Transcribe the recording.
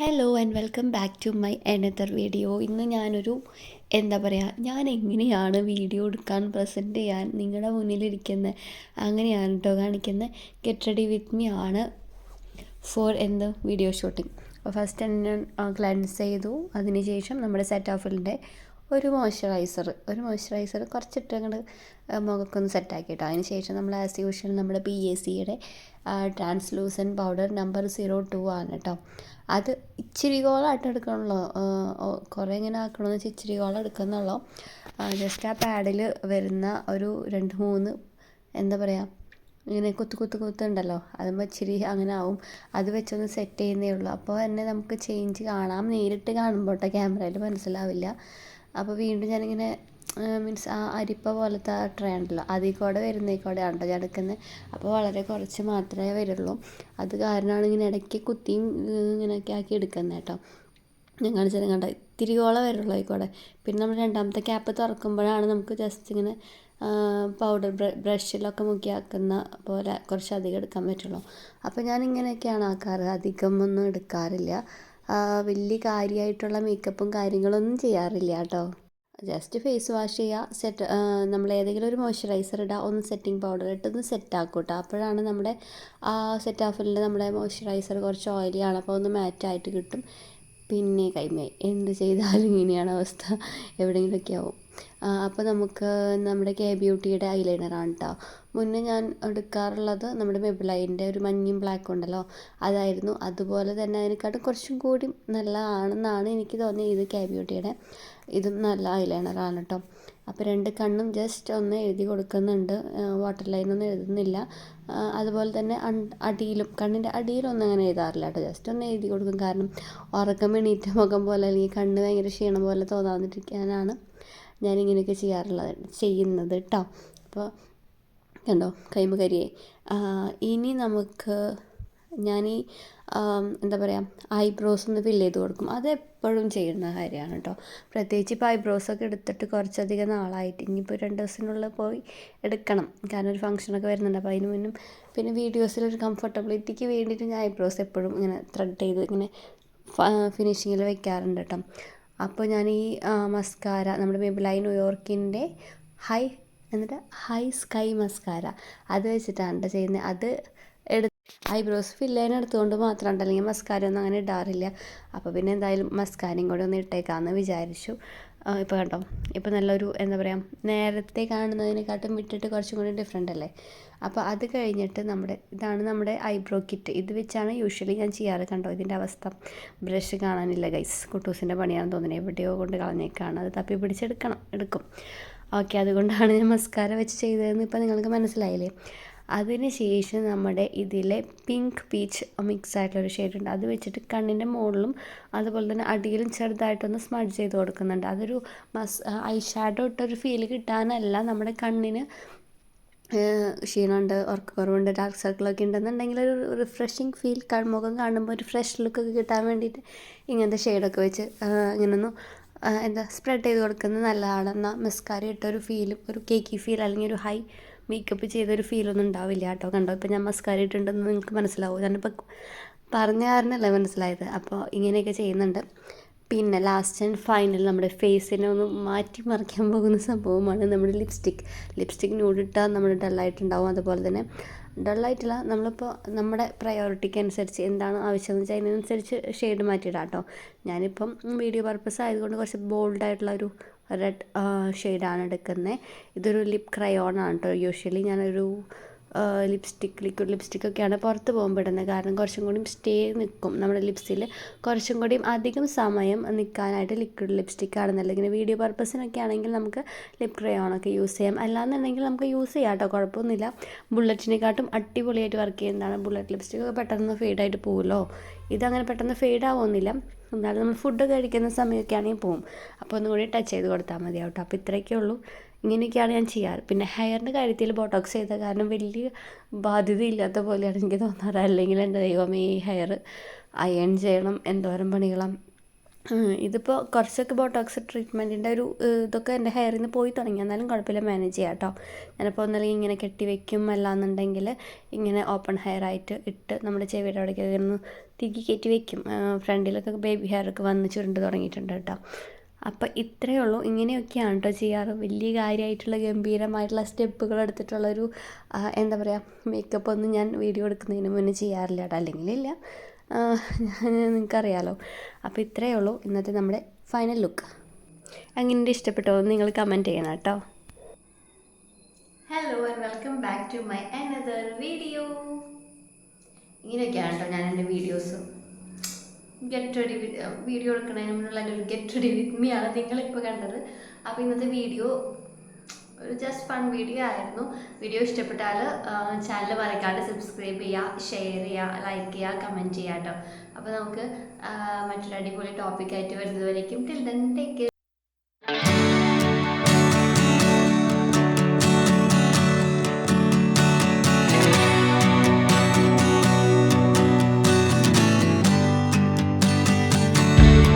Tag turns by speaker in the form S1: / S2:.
S1: Hello and welcome back to my another video ഇന്ന് ഞാനൊരു എന്താ പറയുക ഞാൻ എങ്ങനെയാണ് വീഡിയോ എടുക്കാൻ പ്രസന്റ് ചെയ്യാൻ നിങ്ങളുടെ മുന്നിലിരിക്കുന്ന? അങ്ങനെയാണ് കേട്ടോ കാണിക്കുന്നത് ഗെറ്റ് റെഡി വിത്ത് മീ ആണ് ഫോർ എന്ത് വീഡിയോ ഷൂട്ടിംഗ് ഫസ്റ്റ് ഞാൻ ക്ലൻസ് ചെയ്തു. അതിനുശേഷം നമ്മുടെ സെറ്റ് ഓഫിന്റെ ഒരു മോയ്സ്ചറൈസർ ഒരു മോയ്സ്ചറൈസർ കുറച്ചിട്ട് അങ്ങോട്ട് മുഖമൊക്കെ ഒന്ന് സെറ്റാക്കി കേട്ടോ അതിന് ശേഷം നമ്മൾ ആസ് യൂഷ്വൽ നമ്മുടെ പി എ സിയുടെ translucent powder number zero two ആണ് കേട്ടോ അത് ഇച്ചിരി കോളായിട്ട് എടുക്കണമല്ലോ കുറേ ഇങ്ങനെ ആക്കണമെന്ന് വെച്ചാൽ ഇച്ചിരി കോളം എടുക്കുന്നുള്ളൂ. ജസ്റ്റ് ആ പാഡിൽ വരുന്ന ഒരു രണ്ട് മൂന്ന് എന്താ പറയുക ഇങ്ങനെ കുത്ത് കുത്ത് കുത്തുണ്ടല്ലോ അതുമ്പോൾ ഇച്ചിരി അങ്ങനെ ആവും. അത് വെച്ചൊന്ന് സെറ്റ് ചെയ്യുന്നേ ഉള്ളൂ. അപ്പോൾ തന്നെ നമുക്ക് ചേഞ്ച് കാണാം. നേരിട്ട് കാണുമ്പോൾ ക്യാമറയിൽ മനസ്സിലാവില്ല. അപ്പോൾ വീണ്ടും ഞാനിങ്ങനെ മീൻസ് ആ അരിപ്പ പോലത്തെ ആ ട്രേ ഉണ്ടല്ലോ അതിൽ കൂടെ വരുന്നതിൽ ആണ് ഞാൻ എടുക്കുന്നത് അപ്പോൾ വളരെ കുറച്ച് മാത്രമേ വരുള്ളൂ. അത് കാരണമാണ് ഇങ്ങനെ ഇടയ്ക്ക് കുത്തിയും ഇങ്ങനെയൊക്കെ ആക്കി എടുക്കുന്നത് കേട്ടോ. ഞാൻ കാണിച്ചാൽ കണ്ട ഇത്തിരി ഓളം വരുള്ളൂ ആയിക്കോടെ പിന്നെ നമ്മൾ രണ്ടാമത്തെ ക്യാപ്പ് തുറക്കുമ്പോഴാണ് നമുക്ക് ജസ്റ്റ് ഇങ്ങനെ പൗഡർ ബ്രഷിലൊക്കെ മുക്കി ആക്കുന്ന പോലെ കുറച്ച് അധികം എടുക്കാൻ പറ്റുള്ളൂ. അപ്പോൾ ഞാൻ ഇങ്ങനെയൊക്കെയാണ് ആക്കാറ്. അധികം ഒന്നും എടുക്കാറില്ല. വലിയ കാര്യമായിട്ടുള്ള മേക്കപ്പും കാര്യങ്ങളൊന്നും ചെയ്യാറില്ല കേട്ടോ. ജസ്റ്റ് ഫേസ് വാഷ് ചെയ്യുക സെറ്റ് നമ്മൾ ഏതെങ്കിലും ഒരു മോയ്സ്ചറൈസർ ഇടുക ഒന്ന് സെറ്റിംഗ് പൗഡർ ഇട്ടൊന്ന് സെറ്റ് ആക്കും കേട്ടോ അപ്പോഴാണ് നമ്മുടെ ആ സെറ്റ് ആഫിൽ നമ്മുടെ മോയ്സ്ചറൈസർ കുറച്ച് ഓയിലിയാണ് അപ്പോൾ ഒന്ന് മാറ്റായിട്ട് കിട്ടും. പിന്നെ കൈമേ എന്ത് ചെയ്താലും ഇങ്ങനെയാണ് അവസ്ഥ. എവിടെയെങ്കിലുമൊക്കെ ആവും. അപ്പോൾ നമുക്ക് നമ്മുടെ കെ ബ്യൂട്ടിയുടെ ആണ് കേട്ടോ മുന്നേ ഞാൻ എടുക്കാറുള്ളത് നമ്മുടെ മെബിലൈന്റെ ഒരു മഞ്ഞയും ബ്ലാക്ക് ഉണ്ടല്ലോ അതായിരുന്നു. അതുപോലെ തന്നെ അതിനെക്കാട്ടും കുറച്ചും കൂടി നല്ലതാണെന്നാണ് എനിക്ക് തോന്നിയത് ഇത് കെ ബ്യൂട്ടിയുടെ. ഇതും നല്ല ഐലൈനറാണ് കേട്ടോ അപ്പോൾ രണ്ട് കണ്ണും ജസ്റ്റ് ഒന്ന് എഴുതി കൊടുക്കുന്നുണ്ട്. വാട്ടർ ലൈനൊന്നും എഴുതുന്നില്ല. അതുപോലെ തന്നെ അടിയിലും കണ്ണിന്റെ അടിയിലൊന്നും അങ്ങനെ എഴുതാറില്ല കേട്ടോ. ജസ്റ്റ് ഒന്ന് എഴുതി കൊടുക്കും. കാരണം ഉറക്കം എണീറ്റ മുഖം പോലെ അല്ലെങ്കിൽ കണ്ണ് ഭയങ്കര ക്ഷീണം പോലെ തോന്നാതിരിക്കാനാണ് ഞാനിങ്ങനെയൊക്കെ ചെയ്യാറുള്ളത് ചെയ്യുന്നത് കേട്ടോ. അപ്പോൾ കണ്ടോ കൈമ കരിയെ ഇനി നമുക്ക് ഞാൻ ഈ എന്താ പറയുക ഐബ്രോസ് ഒന്ന് ഫില്ല് ചെയ്ത് കൊടുക്കും. അത് എപ്പോഴും ചെയ്യുന്ന കാര്യമാണ് കേട്ടോ പ്രത്യേകിച്ച് ഇപ്പോൾ ഐബ്രോസൊക്കെ എടുത്തിട്ട് കുറച്ചധികം നാളായിട്ട് ഇനിയിപ്പോൾ രണ്ട് ദിവസത്തിനുള്ളിൽ പോയി എടുക്കണം. കാരണം ഒരു ഫംഗ്ഷനൊക്കെ വരുന്നുണ്ട്. അപ്പോൾ അതിന് മുന്നും പിന്നെ വീഡിയോസിലൊരു കംഫർട്ടബിലിറ്റിക്ക് വേണ്ടിയിട്ട് ഞാൻ ഐബ്രോസ് എപ്പോഴും ഇങ്ങനെ ത്രെഡ് ചെയ്ത് ഇങ്ങനെ ഫിനിഷിങ്ങിൽ വെക്കാറുണ്ട് കേട്ടോ അപ്പോൾ ഞാൻ ഈ മസ്കാര നമ്മുടെ മെബിലൈൻ ന്യൂയോർക്കിന്റെ ഹൈ എന്നിട്ട് ഹൈ സ്കൈ മസ്കാര അത് വെച്ചിട്ടാണ് ചെയ്യുന്നത്. അത് ഐബ്രോസ് ഫില്ല് ചെയ്യാൻ എടുത്തുകൊണ്ട് മാത്രം അല്ലെങ്കിൽ മസ്കാര ഒന്നും അങ്ങനെ ഇടാറില്ല. അപ്പോൾ പിന്നെ എന്തായാലും മസ്കാരയും കൂടെ ഒന്ന് ഇട്ടേക്കാമെന്ന് വിചാരിച്ചു. ഇപ്പോൾ കണ്ടോ? ഇപ്പോൾ നല്ലൊരു എന്താ പറയുക നേരത്തെ കാണുന്നതിനെക്കാട്ടും വിട്ടിട്ട് കുറച്ചും കൂടി ഡിഫറെന്റ് അല്ലേ? അപ്പോൾ അത് കഴിഞ്ഞിട്ട് നമ്മുടെ ഇതാണ് നമ്മുടെ ഐബ്രോ കിറ്റ് ഇത് വെച്ചാണ് യൂഷ്വലി ഞാൻ ചെയ്യാറ് കണ്ടോ? ഇതിന്റെ അവസ്ഥ. ബ്രഷ് കാണാനില്ല ഗൈസ് കുട്ടൂസിന്റെ പണിയാണെന്ന് തോന്നുന്നത് എവിടെയോ കൊണ്ട് കളഞ്ഞേക്കാണ്. അത് തപ്പി പിടിച്ചെടുക്കണം എടുക്കും. ഓക്കെ അതുകൊണ്ടാണ് ഞാൻ മസ്കാര വെച്ച് ചെയ്തതെന്ന് ഇപ്പോൾ നിങ്ങൾക്ക് മനസ്സിലായില്ലേ? അതിന് ശേഷം നമ്മുടെ ഇതിലെ പിങ്ക് പീച്ച് മിക്സ് ആയിട്ടുള്ളൊരു ഷെയ്ഡ് ഉണ്ട്. അത് വെച്ചിട്ട് കണ്ണിന്റെ മുകളിലും അതുപോലെ തന്നെ അടിയിലും ചെറുതായിട്ടൊന്ന് സ്മഡ്ജ് ചെയ്ത് കൊടുക്കുന്നുണ്ട്. അതൊരു മസ് ഐ ഷാഡോ ഇട്ടൊരു ഫീൽ കിട്ടാനല്ല നമ്മുടെ കണ്ണിന് ക്ഷീണമുണ്ട് ഉറക്കക്കുറവുണ്ട് ഡാർക്ക് സർക്കിളൊക്കെ ഉണ്ടെന്നുണ്ടെങ്കിൽ ഒരു റിഫ്രഷിങ് ഫീൽ മുഖം കാണുമ്പോൾ ഒരു ഫ്രഷ് ലുക്കൊക്കെ കിട്ടാൻ വേണ്ടിയിട്ട് ഇങ്ങനത്തെ ഷെയ്ഡൊക്കെ വെച്ച് ഇങ്ങനൊന്ന് എന്താ സ്പ്രെഡ് ചെയ്ത് കൊടുക്കുന്നത് നല്ലതാണ്. എന്നാൽ മിസ്കാരി ഇട്ടൊരു ഫീലും ഒരു കേക്കി ഫീൽ അല്ലെങ്കിൽ ഒരു ഹൈ മേക്കപ്പ് ചെയ്തൊരു ഫീലൊന്നും ഉണ്ടാവില്ല കേട്ടോ. കണ്ടോ? ഇപ്പോൾ ഞാൻ മസ്കാര ഇട്ടിട്ടുണ്ടെന്ന് നിങ്ങൾക്ക് മനസ്സിലാവും? ഞാനിപ്പോൾ പറഞ്ഞ കാരണമല്ലേ മനസ്സിലായത്? അപ്പോൾ ഇങ്ങനെയൊക്കെ ചെയ്യുന്നുണ്ട്. പിന്നെ ലാസ്റ്റ് ആൻഡ് ഫൈനൽ നമ്മുടെ ഫേസിനെ ഒന്ന് മാറ്റി മറിക്കാൻ പോകുന്ന സംഭവമാണ് നമ്മുടെ ലിപ്സ്റ്റിക് ലിപ്സ്റ്റിക് നൂടിട്ടാൽ നമ്മൾ ഡള്ളായിട്ടുണ്ടാവും അതുപോലെ തന്നെ ഡള്ളായിട്ടില്ല നമ്മളിപ്പോൾ നമ്മുടെ പ്രയോറിറ്റിക്ക് അനുസരിച്ച് എന്താണ് ആവശ്യം എന്ന് വെച്ചാൽ അതിനനുസരിച്ച് ഷെയ്ഡ് മാറ്റിയിടാം കേട്ടോ. ഞാനിപ്പം വീഡിയോ പർപ്പസ് ആയതുകൊണ്ട് കുറച്ച് ബോൾഡായിട്ടുള്ള ഒരു റെഡ് ഷെയ്ഡാണ് എടുക്കുന്നത് ഇതൊരു ലിപ് ക്രയോൺ ആണ് കേട്ടോ യൂഷ്വലി ഞാനൊരു ലിപ്സ്റ്റിക്ക് ലിക്വിഡ് ലിപ്സ്റ്റിക്കൊക്കെയാണ് പുറത്ത് പോകുമ്പോൾ ഇടുന്നത് കാരണം കുറച്ചും കൂടി സ്റ്റേ നിൽക്കും നമ്മുടെ ലിപ്സിൽ കുറച്ചും കൂടിയും അധികം സമയം നിൽക്കാനായിട്ട് ലിക്വിഡ് ലിപ്സ്റ്റിക് ആണെന്നല്ല ഇങ്ങനെ വീഡിയോ പർപ്പസിനൊക്കെ ആണെങ്കിൽ നമുക്ക് ലിപ് ക്രയോണൊക്കെ യൂസ് ചെയ്യാം. അല്ലാന്നുണ്ടെങ്കിൽ നമുക്ക് യൂസ് ചെയ്യാം കേട്ടോ കുഴപ്പമൊന്നുമില്ല. ബുള്ളറ്റിനെക്കാട്ടും അടിപൊളിയായിട്ട് വർക്ക് ചെയ്യുന്നതാണ് ബുള്ളറ്റ് ലിപ്സ്റ്റിക് ഒക്കെ പെട്ടെന്ന് ഫെയ്ഡായിട്ട് പോകുമല്ലോ ഇതങ്ങനെ പെട്ടെന്ന് ഫെയ്ഡ് ആവുമെന്നില്ല എന്നാലും നമ്മൾ ഫുഡ് കഴിക്കുന്ന സമയമൊക്കെ ആണെങ്കിൽ പോകും അപ്പോൾ ഒന്നുകൂടി ടച്ച് ചെയ്ത് കൊടുത്താൽ മതി കേട്ടോ അപ്പോൾ ഇത്രയൊക്കെ ഉള്ളൂ. ഇങ്ങനെയൊക്കെയാണ് ഞാൻ ചെയ്യാറ്. പിന്നെ ഹെയറിന്റെ കാര്യത്തിൽ ബോട്ടോക്സ് ചെയ്ത കാരണം വലിയ ബാധ്യതയില്ലാത്ത പോലെയാണ് എനിക്ക് തോന്നാറ്. അല്ലെങ്കിൽ എന്റെ ദൈവമേ ഈ ഹെയർ അയൺ ചെയ്യണം എന്തോരം പണികളാണ്. ഇതിപ്പോൾ കുറച്ചൊക്കെ ബോട്ടോക്സ് ട്രീറ്റ്മെന്റിന്റെ ഒരു ഇതൊക്കെ എന്റെ ഹെയറിൽ നിന്ന് പോയി തുടങ്ങി. എന്നാലും കുഴപ്പമില്ല മാനേജ് ചെയ്യാം കേട്ടോ. ഞാനിപ്പോൾ ഒന്നല്ലെങ്കിൽ ഇങ്ങനെ കെട്ടി വെക്കും അല്ലാന്നുണ്ടെങ്കിൽ ഇങ്ങനെ ഓപ്പൺ ഹെയർ ആയിട്ട് ഇട്ട് നമ്മുടെ ചെവിയുടെ അവിടേക്ക് ഒന്ന് തിക്കി കയറ്റി വെക്കും. ഫ്രണ്ടിലൊക്കെ ബേബി ഹെയറൊക്കെ വന്ന് ചുരുണ്ട് തുടങ്ങിയിട്ടുണ്ട് കേട്ടോ. അപ്പോൾ ഇത്രയേ ഉള്ളൂ. ഇങ്ങനെയൊക്കെയാണ് കേട്ടോ ചെയ്യാറ്. വലിയ കാര്യമായിട്ടുള്ള ഗംഭീരമായിട്ടുള്ള സ്റ്റെപ്പുകൾ എടുത്തിട്ടുള്ളൊരു എന്താ പറയുക മേക്കപ്പ് ഒന്നും ഞാൻ വീഡിയോ എടുക്കുന്നതിന് മുന്നേ ചെയ്യാറില്ല കേട്ടോ അല്ലെങ്കിൽ ഇല്ല. നിങ്ങൾക്കറിയാലോ. അപ്പോൾ ഇത്രയേ ഉള്ളൂ. ഇന്നത്തെ നമ്മുടെ ഫൈനൽ ലുക്ക് അങ്ങനെ ഇഷ്ടപ്പെട്ടോ നിങ്ങൾ കമന്റ് ചെയ്യണം കേട്ടോ hello and welcome back to my another video ഇങ്ങനെയൊക്കെയാണ് കേട്ടോ ഞാൻ എന്റെ videos get ready with video എടുക്കുന്നതിന് മുന്നുള്ള എന്റെ ഒരു ഗെറ്റ് റെഡി വിത്ത് മീ ആണ് നിങ്ങളിപ്പോൾ കണ്ടത്. അപ്പോൾ ഇന്നത്തെ വീഡിയോ ഒരു ജസ്റ്റ് ഫൺ വീഡിയോ ആയിരുന്നു. വീഡിയോ ഇഷ്ടപ്പെട്ടാൽ ചാനൽ മറക്കാണ്ട് സബ്സ്ക്രൈബ് ചെയ്യുക ഷെയർ ചെയ്യുക ലൈക്ക് ചെയ്യുക കമന്റ് ചെയ്യുക കേട്ടോ. അപ്പോൾ നമുക്ക് മറ്റൊരു അടിപൊളി ടോപ്പിക്കായിട്ട് വരുന്നതുവരേക്കും. Till then take